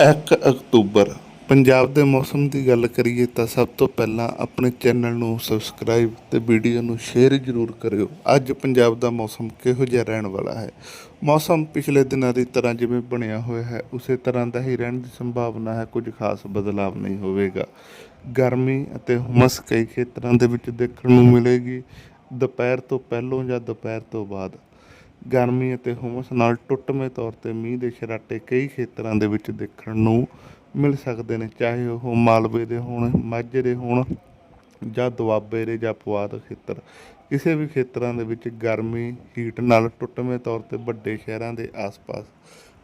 1 October. Punjab ਦੇ ਮੌਸਮ ਦੀ ਗੱਲ ਕਰੀਏ ਤਾਂ ਸਭ ਤੋਂ ਪਹਿਲਾਂ ਆਪਣੇ ਚੈਨਲ ਨੂੰ ਸਬਸਕ੍ਰਾਈਬ ਤੇ ਵੀਡੀਓ ਨੂੰ ਸ਼ੇਅਰ ਜ਼ਰੂਰ ਕਰਿਓ। ਅੱਜ ਪੰਜਾਬ ਦਾ ਮੌਸਮ ਕਿਹੋ ਜਿਹਾ ਰਹਿਣ ਵਾਲਾ ਹੈ? ਮੌਸਮ ਪਿਛਲੇ ਦਿਨਾਂ ਦੀ ਤਰ੍ਹਾਂ ਜਿਵੇਂ ਬਣਿਆ ਹੋਇਆ ਹੈ, ਉਸੇ ਤਰ੍ਹਾਂ ਦਾ ਹੀ ਰਹਿਣ ਦੀ ਸੰਭਾਵਨਾ ਹੈ, ਕੁਝ ਖਾਸ ਬਦਲਾਵ ਨਹੀਂ ਹੋਵੇਗਾ। ਗਰਮੀ ਅਤੇ ਹੁਮਸ ਕਈ ਖੇਤਰਾਂ ਦੇ ਵਿੱਚ ਦੇਖਣ ਨੂੰ ਮਿਲੇਗੀ। ਦੁਪਹਿਰ ਤੋਂ ਪਹਿਲਾਂ ਜਾਂ ਦੁਪਹਿਰ ਤੋਂ ਬਾਅਦ? ਗਰਮੀ ਅਤੇ ਹੁਮਸ ਨਾਲ ਟੁੱਟਵੇਂ ਤੌਰ ਤੇ ਮੀਂਹ ਦੇ ਸ਼ਰਾਟੇ ਕਈ ਖੇਤਰਾਂ ਦੇ ਵਿੱਚ ਦੇਖਣ ਨੂੰ ਮਿਲ ਸਕਦੇ ਨੇ, ਚਾਹੇ ਉਹ ਮਾਲਵੇ ਦੇ ਹੋਣ, ਮਾਝੇ ਦੇ ਹੋਣ ਜਾਂ ਦੁਆਬੇ ਦੇ ਜਾਂ ਪੁਆਧ ਖੇਤਰ। ਕਿਸੇ ਵੀ ਖੇਤਰਾਂ ਦੇ ਵਿੱਚ ਗਰਮੀ ਹੀਟ ਨਾਲ ਟੁੱਟਵੇਂ ਤੌਰ ਤੇ ਵੱਡੇ ਸ਼ਹਿਰਾਂ ਦੇ ਆਸ-ਪਾਸ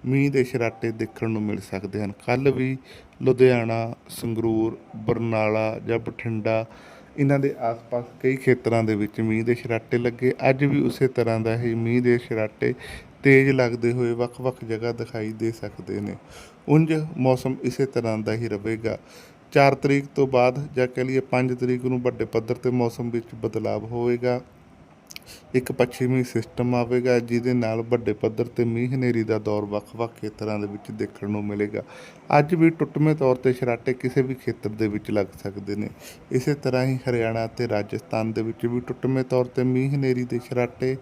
ਮੀਂਹ ਦੇ ਸ਼ਰਾਟੇ ਦੇਖਣ ਨੂੰ ਮਿਲ ਸਕਦੇ ਹਨ। ਕੱਲ ਵੀ ਲੁਧਿਆਣਾ, ਸੰਗਰੂਰ, ਬਰਨਾਲਾ ਜਾਂ ਬਠਿੰਡਾ ਇਹਨਾਂ ਦੇ ਆਸ-ਪਾਸ ਕਈ ਖੇਤਰਾਂ ਦੇ ਵਿੱਚ ਮੀਂਹ ਦੇ ਛਰਾਟੇ ਲੱਗੇ। ਅੱਜ ਵੀ ਉਸੇ ਤਰ੍ਹਾਂ ਦਾ ਹੀ ਮੀਂਹ ਦੇ ਛਰਾਟੇ ਤੇਜ਼ ਲੱਗਦੇ ਹੋਏ ਵੱਖ-ਵੱਖ ਜਗ੍ਹਾ ਦਿਖਾਈ ਦੇ ਸਕਦੇ ਨੇ। ਉਂਝ ਮੌਸਮ ਇਸੇ ਤਰ੍ਹਾਂ ਦਾ ਹੀ ਰਹੇਗਾ। 4 ਤਰੀਕ ਤੋਂ ਬਾਅਦ ਜਾਂ ਕਹਿ ਲਈਏ 5 ਤਰੀਕ ਨੂੰ ਵੱਡੇ ਪੱਧਰ ਤੇ ਮੌਸਮ ਵਿੱਚ ਬਦਲਾਵ ਹੋਵੇਗਾ। ਇੱਕ ਪੱਛਮੀ ਸਿਸਟਮ ਆਵੇਗਾ ਜਿਹਦੇ ਨਾਲ ਵੱਡੇ ਪੱਧਰ ਤੇ ਮੀਂਹ ਹਨੇਰੀ ਦਾ ਦੌਰ ਵੱਖ-ਵੱਖ ਖੇਤਰਾਂ ਦੇ ਵਿੱਚ ਦੇਖਣ ਨੂੰ ਮਿਲੇਗਾ। ਅੱਜ ਵੀ ਟੁੱਟਵੇਂ ਤੌਰ ਤੇ ਸਰਾਟੇ ਕਿਸੇ ਵੀ ਖੇਤਰ ਦੇ ਵਿੱਚ ਲੱਗ ਸਕਦੇ ਨੇ। ਇਸੇ ਤਰ੍ਹਾਂ ਹੀ ਹਰਿਆਣਾ ਤੇ ਰਾਜਸਥਾਨ ਦੇ ਵਿੱਚ ਵੀ ਟੁੱਟਵੇਂ ਤੌਰ ਤੇ ਮੀਂਹ ਹਨੇਰੀ ਦੇ ਸਰਾਟੇ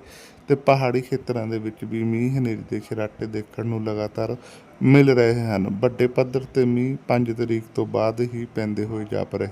ਤੇ ਪਹਾੜੀ ਖੇਤਰਾਂ ਦੇ ਵਿੱਚ ਵੀ ਮੀਂਹ ਹਨੇਰੀ ਦੇ ਸਰਾਟੇ ਦੇਖਣ ਨੂੰ ਲਗਾਤਾਰ ਮਿਲ ਰਹੇ ਹਨ। ਵੱਡੇ ਪੱਧਰ ਤੇ ਮੀਂਹ 5 ਤਰੀਕ ਤੋਂ ਬਾਅਦ ਹੀ ਪੈਂਦੇ ਹੋਏ ਜਾਪ ਰਹੇ